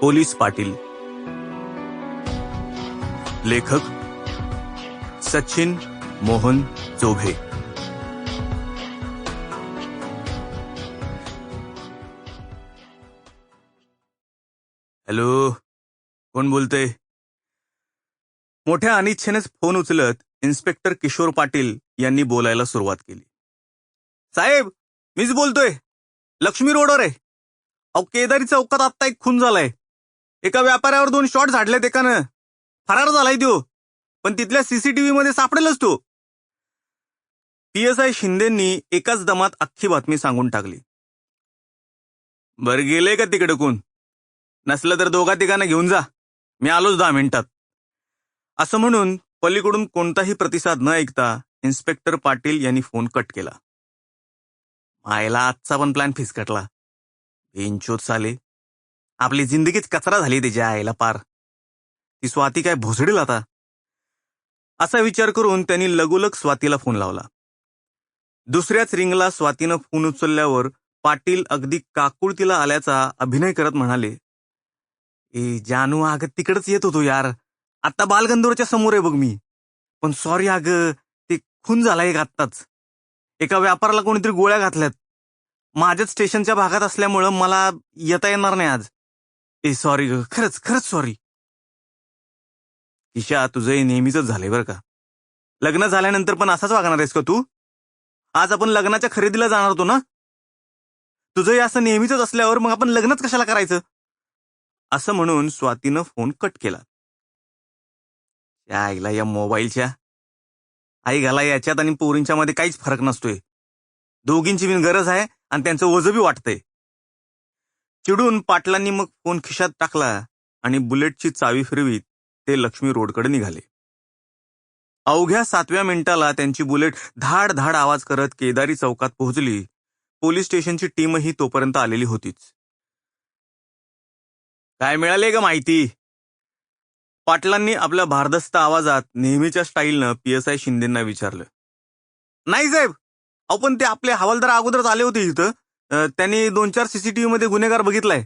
Police Patil. लेखक Sachin Mohan Chobhe hello कोण बोलतय? मोठ्या अनिच्छेनेच फोन उचलत इन्स्पेक्टर किशोर पाटील यांनी बोलायला सुरुवात केली. साहेब मीच बोलतोय. लक्ष्मी रोडवर आहे. अहो केदारी चौकात आत्ता एक खून झालाय. एका व्यापाऱ्यावर दोन शॉट झाडलेत एकानं. फरार झालाय तो पण तिथल्या सीसीटीव्ही मध्ये सापडेलच तो. पी एस आय शिंदेंनी एकाच दमात अख्खी बातमी सांगून टाकली. बर गेले का तिकडे कोण? नसलं तर दोघा तिघांना घेऊन जा. मी आलोच दहा मिनिटात. असं म्हणून पलीकडून कोणताही प्रतिसाद न ऐकता इन्स्पेक्टर पाटील यांनी फोन कट केला. मायला आजचा पण प्लॅन फिसकटला. बेंचोत साले. आपली जिंदगीच कचरा झाली तिच्या आईला पार. ती स्वाती काय भोसडील आता? असा विचार करून त्यांनी लगोलग स्वातीला फोन लावला. दुसऱ्याच रिंगला स्वातीनं फोन उचलल्यावर पाटील अगदी काकुळतीला आल्याचा अभिनय करत म्हणाले ए जानू आग तिकडच येत होतो यार. आता बालगंधर्वच्या समोर आहे बघ मी. पण सॉरी अगं ते खून झाला एक आत्ताच. एका व्यापाराला कोणीतरी गोळ्या घातल्यात. माझ्याच स्टेशनच्या भागात असल्यामुळं मला येता येणार नाही आज. ए सॉरी ग खरंच खरंच सॉरी ईशा तुझं हे नेहमीच झालंय बरं का. लग्न झाल्यानंतर पण असाच वागणार आहेस का तू? आज आपण लग्नाच्या खरेदीला जाणार होतो ना? तुझं हे असं नेहमीच असल्यावर मग आपण लग्नच कशाला करायचं? असं म्हणून स्वातीनं फोन कट केला. त्या आईला या मोबाईलच्या. आई घाला याच्यात आणि पोरींच्या मध्ये काहीच फरक नसतोय. दोघींची बिन गरज आहे आणि त्यांचं ओझं बी वाटतंय. चिडून पाटलांनी मग फोन खिशात टाकला आणि बुलेटची चावी फिरवीत ते लक्ष्मी रोडकडे निघाले. अवघ्या सातव्या मिनिटाला त्यांची बुलेट धाड धाड आवाज करत केदारी चौकात पोहोचली. पोलीस स्टेशनची टीमही तोपर्यंत आलेली होतीच. काय मिळाले का माहिती? पाटलांनी आपल्या भारदस्त आवाजात नेहमीच्या स्टाईलनं पी एस आय शिंदेना विचारलं. नाही साहेब अहो पण ते आपले हवालदार अगोदरच आले होते इथं. त्यांनी दोन चार सीसीटीव्ही मध्ये गुन्हेगार बघितलाय.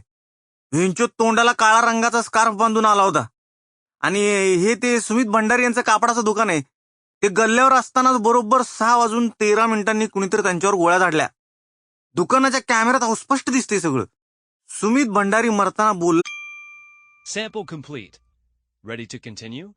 ह्यांच्या तोंडाला काळा रंगाचा स्कार्फ बांधून आला होता. आणि हे ते सुमित भंडारी यांचं कापडाचं दुकान आहे. ते गल्ल्यावर असतानाच बरोबर सहा वाजून तेरा मिनिटांनी कुणीतरी त्यांच्यावर गोळ्या झाडल्या. दुकानाच्या कॅमेऱ्यात अस्पष्ट दिसते सगळं. सुमित भंडारी मरताना बोल Sample complete. Ready to continue?